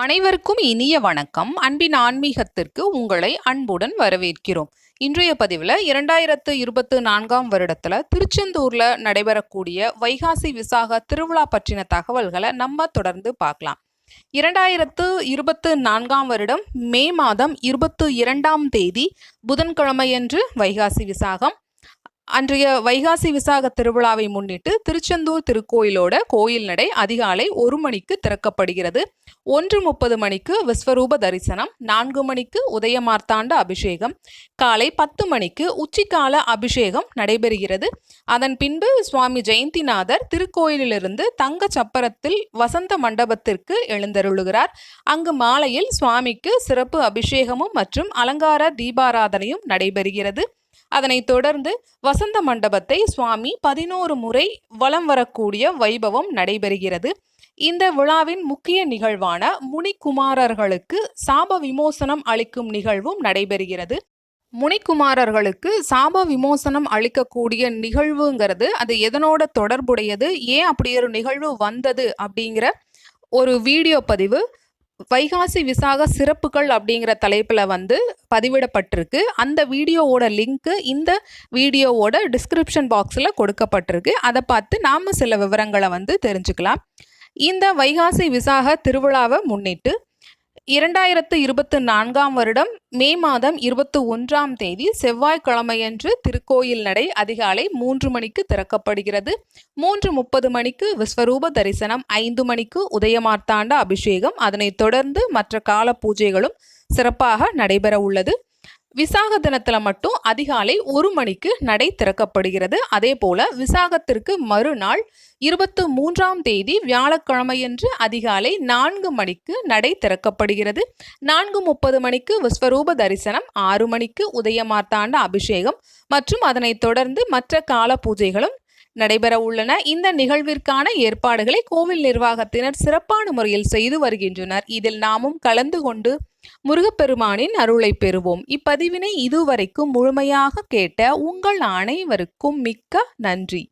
அனைவருக்கும் இனிய வணக்கம். அன்பின் ஆன்மீகத்திற்கு உங்களை அன்புடன் வரவேற்கிறோம். இன்றைய பதிவில் இரண்டாயிரத்து இருபத்து நான்காம் வருடத்தில் திருச்செந்தூரில் நடைபெறக்கூடிய வைகாசி விசாக திருவிழா பற்றின தகவல்களை நம்ம தொடர்ந்து பார்க்கலாம். இரண்டாயிரத்து இருபத்து நான்காம் வருடம் மே மாதம் இருபத்து இரண்டாம் தேதி புதன்கிழமையன்று வைகாசி விசாகம் அன்றைய வைகாசி விசாக திருவிழாவை முன்னிட்டு திருச்செந்தூர் திருக்கோயிலோட கோயில் நடை அதிகாலை ஒரு மணிக்கு திறக்கப்படுகிறது. ஒன்று முப்பது மணிக்கு விஸ்வரூப தரிசனம் நான்கு மணிக்கு உதயமார்த்தாண்ட அபிஷேகம் காலை பத்து மணிக்கு உச்சிக்கால அபிஷேகம் நடைபெறுகிறது. அதன் பின்பு சுவாமி ஜெயந்திநாதர் திருக்கோயிலிலிருந்து தங்க சப்பரத்தில் வசந்த மண்டபத்திற்கு எழுந்தருளுகிறார். அங்கு மாலையில் சுவாமிக்கு சிறப்பு அபிஷேகமும் மற்றும் அலங்கார தீபாராதனையும் நடைபெறுகிறது. அதனைத் தொடர்ந்து வசந்த மண்டபத்தை சுவாமி பதினோரு முறை வலம் வரக்கூடிய வைபவம் நடைபெறுகிறது. இந்த விழாவின் முக்கிய நிகழ்வான முனிக்குமாரர்களுக்கு சாப விமோசனம் அளிக்கும் நிகழ்வும் நடைபெறுகிறது. முனிக்குமாரர்களுக்கு சாப விமோசனம் அளிக்கக்கூடிய நிகழ்வுங்கிறது அது எதனோட தொடர்புடையது ஏன் அப்படி ஒரு நிகழ்வு வந்தது அப்படிங்கிற ஒரு வீடியோ பதிவு வைகாசி விசாக சிறப்புகள் அப்படிங்கிற தலைப்பில் வந்து பதிவிடப்பட்டிருக்கு. அந்த வீடியோவோட லிங்க்கு இந்த வீடியோவோட டிஸ்கிரிப்ஷன் பாக்ஸில் கொடுக்கப்பட்டிருக்கு. அதை பார்த்து நாம் சில விவரங்களை வந்து தெரிஞ்சுக்கலாம். இந்த வைகாசி விசாக திருவிழாவை முன்னிட்டு இரண்டாயிரத்து இருபத்து நான்காம் வருடம் மே மாதம் இருபத்தி ஒன்றாம் தேதி செவ்வாய்க்கிழமையன்று திருக்கோயில் நடை அதிகாலை மூன்று மணிக்கு திறக்கப்படுகிறது. மூன்று முப்பது மணிக்கு விஸ்வரூப தரிசனம் ஐந்து மணிக்கு உதயமார்த்தாண்ட அபிஷேகம். அதனைத் தொடர்ந்து மற்ற கால பூஜைகளும் சிறப்பாக நடைபெற உள்ளது விசாக தினத்தில் மட்டும் அதிகாலை ஒரு மணிக்கு நடை திறக்கப்படுகிறது. அதே போல விசாகத்திற்கு மறுநாள் இருபத்து மூன்றாம் தேதி வியாழக்கிழமையன்று அதிகாலை நான்கு மணிக்கு நடை திறக்கப்படுகிறது. நான்கு முப்பது மணிக்கு விஸ்வரூப தரிசனம் ஆறு மணிக்கு உதயமார்த்தாண்ட அபிஷேகம் மற்றும் அதனைத் தொடர்ந்து மற்ற கால பூஜைகளும் நடைபெற உள்ளன. இந்த நிகழ்விற்கான ஏற்பாடுகளை கோவில் நிர்வாகத்தினர் சிறப்பான முறையில் செய்து வருகின்றனர். இதில் நாமும் கலந்து கொண்டு முருகப்பெருமானின் அருளை பெறுவோம். இப்பதிவினை இதுவரைக்கும் முழுமையாக கேட்ட உங்கள் அனைவருக்கும் மிக்க நன்றி.